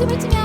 спасибо тебе.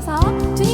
주셔서 주님